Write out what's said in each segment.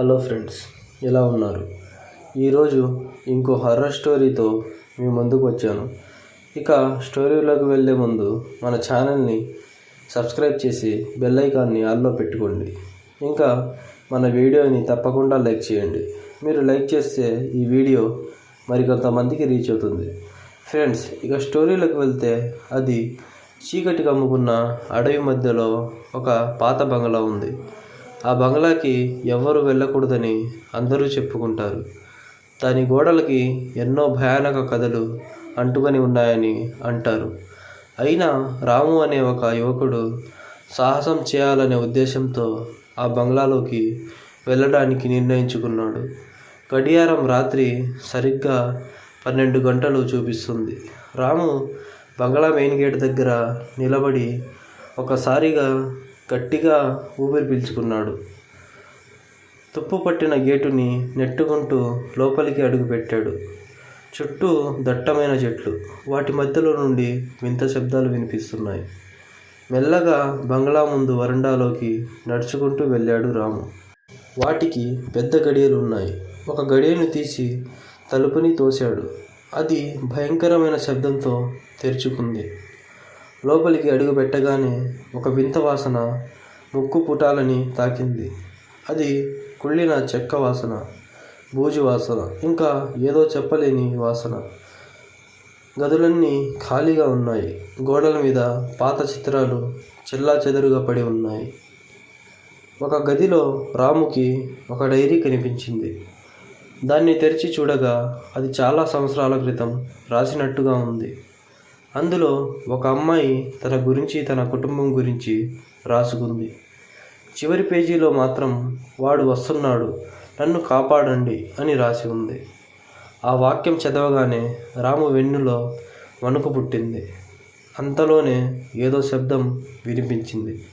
Hello friends ఎలా ఉన్నారు? ఈరోజు ఇంకో హర్రర్ స్టోరీతో మీ ముందుకు వచ్చాను. ఇక స్టోరీలోకి వెళ్ళే ముందు మన ఛానల్ని సబ్స్క్రైబ్ చేసి బెల్ ఐకాన్ని ఆల్లో పెట్టుకోండి. ఇంకా మన వీడియోని తప్పకుండా లైక్ చేయండి. మీరు లైక్ చేస్తే ఈ వీడియో మరికొంతమందికి రీచ్ అవుతుంది. ఫ్రెండ్స్ ఇక స్టోరీలోకి వెళ్తే అది చీకటి కమ్ముకున్న అడవి మధ్యలో ఒక పాత బంగ్లా ఉంది. ఆ బంగ్లాకి ఎవ్వరూ వెళ్ళకూడదని అందరూ చెప్పుకుంటారు. దాని గోడలకి ఎన్నో భయానక కథలు అంటుకొని ఉన్నాయని అంటారు. అయినా రాము అనే ఒక యువకుడు సాహసం చేయాలనే ఉద్దేశంతో ఆ బంగ్లాలోకి వెళ్ళడానికి నిర్ణయించుకున్నాడు. గడియారం రాత్రి సరిగ్గా పన్నెండు గంటలు చూపిస్తుంది. రాము బంగ్లా మెయిన్ గేట్ దగ్గర నిలబడి ఒకసారిగా గట్టిగా ఊపిరి పీల్చుకున్నాడు. తుప్పు పట్టిన గేటుని నెట్టుకుంటూ లోపలికి అడుగుపెట్టాడు చుట్టూ దట్టమైన చెట్లు వాటి మధ్యలో నుండి వింత శబ్దాలు వినిపిస్తున్నాయి. మెల్లగా బంగ్లా ముందు వరండాలోకి నడుచుకుంటూ వెళ్ళాడు రాము. వాటికి పెద్ద గడియలు ఉన్నాయి ఒక గడియను తీసి తలుపుని తోశాడు. అది భయంకరమైన శబ్దంతో తెరుచుకుంది. లోపలికి అడుగు పెట్టగానే ఒక వింత వాసన ముక్కు పుటాలని తాకింది. అది కుళ్ళిన చెక్క వాసన బూజు వాసన ఇంకా ఏదో చెప్పలేని వాసన. గదులన్నీ ఖాళీగా ఉన్నాయి. గోడల మీద పాత చిత్రాలు చెల్లా చెదరుగా పడి ఉన్నాయి. ఒక గదిలో రాముకి ఒక డైరీ కనిపించింది. దాన్ని తెరిచి చూడగా అది చాలా సంవత్సరాల క్రితం రాసినట్టుగా ఉంది. అందులో ఒక అమ్మాయి తన గురించి తన కుటుంబం గురించి రాసుకుంది. చివరి పేజీలో మాత్రం వాడు వస్తున్నాడు నన్ను కాపాడండి అని రాసి ఉంది. ఆ వాక్యం చదవగానే రాము వెన్నులో వణుకు పుట్టింది. అంతలోనే ఏదో శబ్దం వినిపించింది.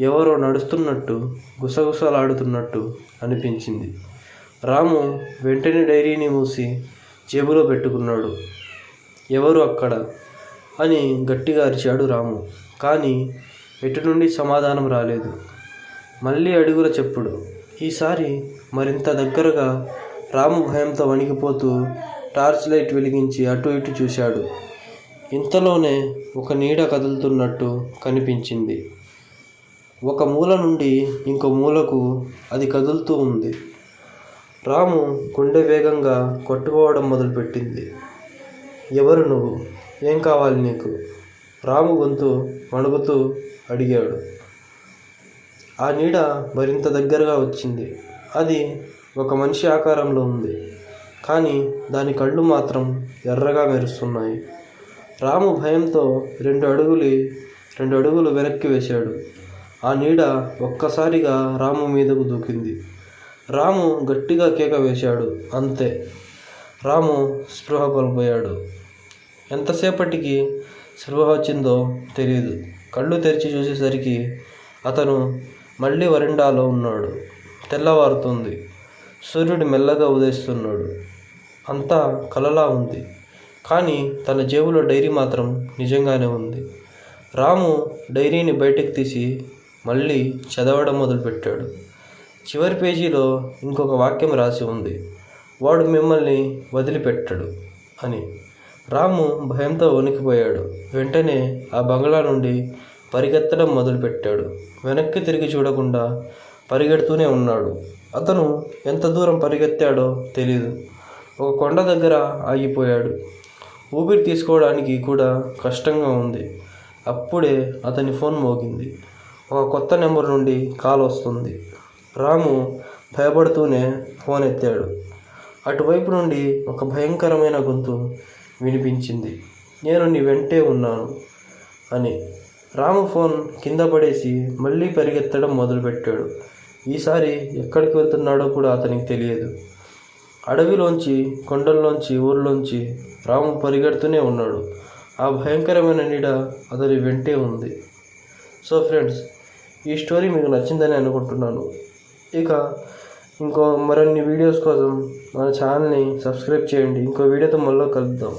ఎవరో నడుస్తున్నట్టు గుసగుసలాడుతున్నట్టు అనిపించింది. రాము వెంటనే డైరీని మూసి జేబులో పెట్టుకున్నాడు. ఎవరు అక్కడ? అని గట్టిగా అరిచాడు రాము. కానీ ఎటు నుండి సమాధానం రాలేదు. మళ్ళీ అడుగుల చెప్పుడు. ఈసారి మరింత దగ్గరగా రాము భయంతో వణికిపోతూ టార్చ్ లైట్ వెలిగించి అటు ఇటు చూశాడు. ఇంతలోనే ఒక నీడ కదులుతున్నట్టు కనిపించింది. ఒక మూల నుండి ఇంకో మూలకు అది కదులుతూ ఉంది. రాము గుండె వేగంగా కొట్టుకోవడం మొదలుపెట్టింది. ఎవరు నువ్వు? ఏం కావాలి నీకు? రాము గొంతు వణుకుతూ అడిగాడు. ఆ నీడ మరింత దగ్గరగా వచ్చింది. అది ఒక మనిషి ఆకారంలో ఉంది. కానీ దాని కళ్ళు మాత్రం ఎర్రగా మెరుస్తున్నాయి. రాము భయంతో రెండు అడుగులు రెండు అడుగులు వెనక్కి వేశాడు. ఆ నీడ ఒక్కసారిగా రాము మీదకు దూకింది. రాము గట్టిగా కేక వేశాడు. అంతే. రాము స్పృహ కోల్పోయాడు. ఎంతసేపటికి స్పృహ వచ్చిందో తెలియదు కళ్ళు తెరిచి చూసేసరికి అతను మళ్ళీ వరండాలో ఉన్నాడు. తెల్లవారుతుంది. సూర్యుడు మెల్లగా ఉదయిస్తున్నాడు. అంతా కలలా ఉంది. కానీ తన జేబులో డైరీ మాత్రం నిజంగానే ఉంది. రాము డైరీని బయటకు తీసి మళ్ళీ చదవడం మొదలుపెట్టాడు. చివరి పేజీలో ఇంకొక వాక్యం రాసి ఉంది. వాడు మిమ్మల్ని వదిలిపెట్టడు అని. రాము భయంతో వణికిపోయాడు. వెంటనే ఆ బంగ్లా నుండి పరిగెత్తడం మొదలుపెట్టాడు. వెనక్కి తిరిగి చూడకుండా పరిగెడుతూనే ఉన్నాడు. అతను ఎంత దూరం పరిగెత్తాడో తెలియదు ఒక కొండ దగ్గర ఆగిపోయాడు. ఊపిరి తీసుకోవడానికి కూడా కష్టంగా ఉంది. అప్పుడే అతని ఫోన్ మోగింది. ఒక కొత్త నెంబర్ నుండి కాల్ వస్తుంది. రాము భయపడుతూనే ఫోన్ ఎత్తాడు. అటువైపు నుండి ఒక భయంకరమైన గొంతు వినిపించింది. నేను నీ వెంటే ఉన్నాను అని. రాము ఫోన్ కింద పడేసి మళ్ళీ పరిగెత్తడం మొదలుపెట్టాడు. ఈసారి ఎక్కడికి వెళ్తున్నాడో కూడా అతనికి తెలియదు. అడవిలోంచి కొండల్లోంచి ఊర్లోంచి రాము పరిగెడుతూనే ఉన్నాడు. ఆ భయంకరమైన నీడ అతని వెంటే ఉంది. సో ఫ్రెండ్స్ ఈ స్టోరీ మీకు నచ్చిందని అనుకుంటున్నాను. ఇక ఇంకో మరిన్ని వీడియోస్ కోసం మన ఛానల్ని సబ్స్క్రైబ్ చేయండి. ఇంకో వీడియోతో మళ్ళీ కలుద్దాం.